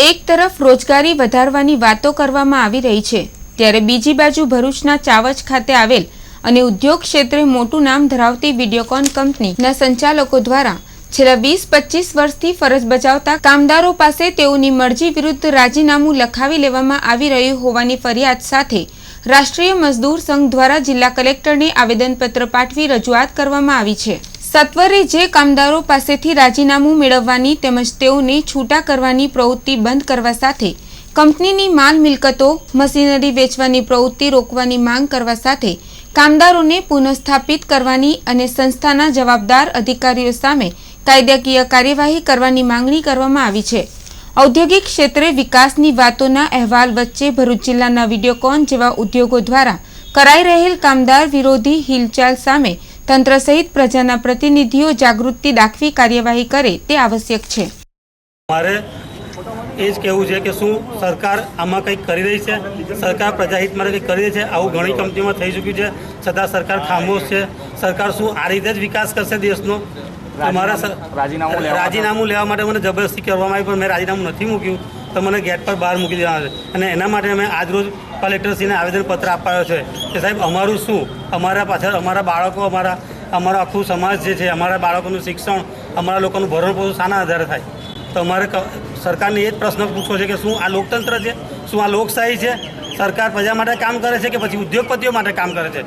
એક તરફ રોજગારી વધારવાની વાતો કરવામાં આવી રહી છે, ત્યારે બીજી બાજુ ભરૂચના ચાવચ ખાતે આવેલ અને ઉદ્યોગ ક્ષેત્રે મોટું નામ ધરાવતી વિડીયોકોન કંપનીના સંચાલકો દ્વારા છેલ્લા વીસ પચીસ વર્ષથી ફરજ બજાવતા કામદારો પાસે તેઓની મરજી વિરુદ્ધ રાજીનામું લખાવી લેવામાં આવી રહ્યું હોવાની ફરિયાદ સાથે રાષ્ટ્રીય મજદૂર સંઘ દ્વારા જિલ્લા કલેક્ટરને આવેદનપત્ર પાઠવી રજૂઆત કરવામાં આવી છે. સત્વરે જે કામદારો પાસેથી રાજીનામું મેળવવાની તેમજ તેઓને છૂટા કરવાની પ્રવૃત્તિ બંધ કરવા સાથે, કંપનીની માલ મિલકતો, મશીનરી વેચવાની પ્રવૃત્તિ રોકવાની માંગ કરવા સાથે, કામદારોને પુનઃસ્થાપિત કરવાની અને સંસ્થાના જવાબદાર અધિકારીઓ સામે કાયદાકીય કાર્યવાહી કરવાની માંગણી કરવામાં આવી છે. ઔદ્યોગિક ક્ષેત્રે વિકાસની વાતોના અહેવાલ વચ્ચે ભરૂચ જિલ્લાના વિડીયોકોન જેવા ઉદ્યોગો દ્વારા કરાઈ રહેલ કામદાર વિરોધી હિલચાલ સામે તંત્ર સહિત પ્રજાના પ્રતિનિધિઓ જાગૃતિ દાખવી કાર્યવાહી કરે તે આવશ્યક છે. મારે એ જ કહેવું છે કે શું સરકાર આમાં કંઈક કરી રહી છે? સરકાર પ્રજાહિત માટે કંઈક કરી રહી છે? આવું ઘણી કંપનીમાં થઈ ચૂક્યું છે. છતાં સરકાર ખામોશ છે. સરકાર શું આ રીતે જ વિકાસ કરશે દેશનો? અમારા રાજીનામું લેવા રાજીનામું લેવા માટે મને જબરદસ્તી કરવામાં આવી પણ મેં રાજીનામું નથી મૂક્યું. તો મને ગેટ પર બહાર મૂકી દેવાના છે. અને એના માટે અમે આજરોજ કલેક્ટરશ્રીને આવેદનપત્ર આપવાનો છે કે સાહેબ અમારું શું? અમારા પાછળ અમારા બાળકો અમારા અમારો આખું સમાજ જે છે અમારા બાળકોનું શિક્ષણ અમારા લોકોનું ભરણ પોષણ શાના આધારે થાય? તો અમારે સરકારને એ જ પ્રશ્ન પૂછવો છે કે શું આ લોકતંત્ર છે? શું આ લોકશાહી છે? સરકાર પ્રજા માટે કામ કરે છે કે પછી ઉદ્યોગપતિઓ માટે કામ કરે છે?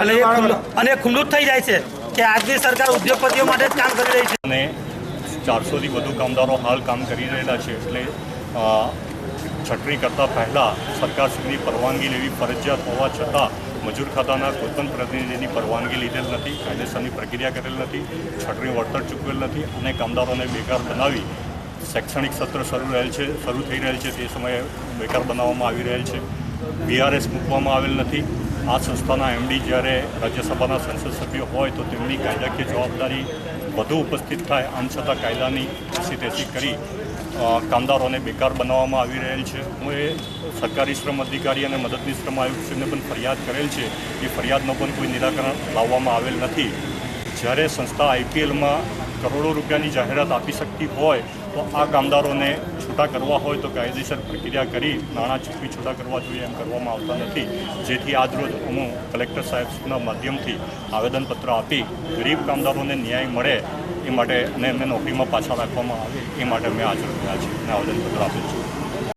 અને એ અને એ ખુલ્લું જ થઈ જાય છે કે આજની સરકાર ઉદ્યોગપતિઓ માટે જ કામ કરી રહી છે. અને ચારસોથી વધુ કામદારો હાલ કામ કરી રહેલા છે એટલે છટણી કરતાં પહેલાં સરકારશ્રીની પરવાનગી લેવી ફરજિયાત હોવા છતાં મજૂર ખાતાના કોઈપણ પ્રતિનિધિની પરવાનગી લીધેલ નથી, કાયદેસરની પ્રક્રિયા કરેલ નથી છટણી વળતર ચૂકવેલ નથી અને કામદારોને બેકાર બનાવી શૈક્ષણિક સત્ર શરૂ રહેલ છે, શરૂ થઈ રહેલ છે, તે સમયે બેકાર બનાવવામાં આવી રહેલ છે. બીઆરએસ મૂકવામાં આવેલ નથી. આ સંસ્થાના એમડી જ્યારે રાજ્યસભાના સંસદ સભ્ય હોય તો તેમની કાયદાકીય જવાબદારી વધુ ઉપસ્થિત થાય, આમ છતાં કાયદાની એસી કરી કામદારોને બેકાર બનાવવામાં આવી રહેલ છે. હું એ સરકારી શ્રમ અધિકારી અને મદદની શ્રમ આયુક્તશ્રીને પણ ફરિયાદ કરેલ છે એ ફરિયાદનો પણ કોઈ નિરાકરણ લાવવામાં આવેલ નથી. જ્યારે સંસ્થા આઈપીએલમાં કરોડો રૂપિયાની જાહેરાત આપી શકતી હોય તો આ કામદારોને છૂટા કરવા હોય તો કાયદેસર પ્રક્રિયા કરી નાણાં ચૂકવી છૂટા કરવા જોઈએ એમ કરવામાં આવતા નથી. જેથી આજરોજ હું કલેક્ટર સાહેબના માધ્યમથી આવેદનપત્ર આપી ગરીબ કામદારોને ન્યાય મળે એ માટે અને એમને નોકરીમાં પાછા રાખવામાં આવે એ માટે મેં આજરોજ રહ્યા છીએ અને આવેદનપત્ર આપ્યું છે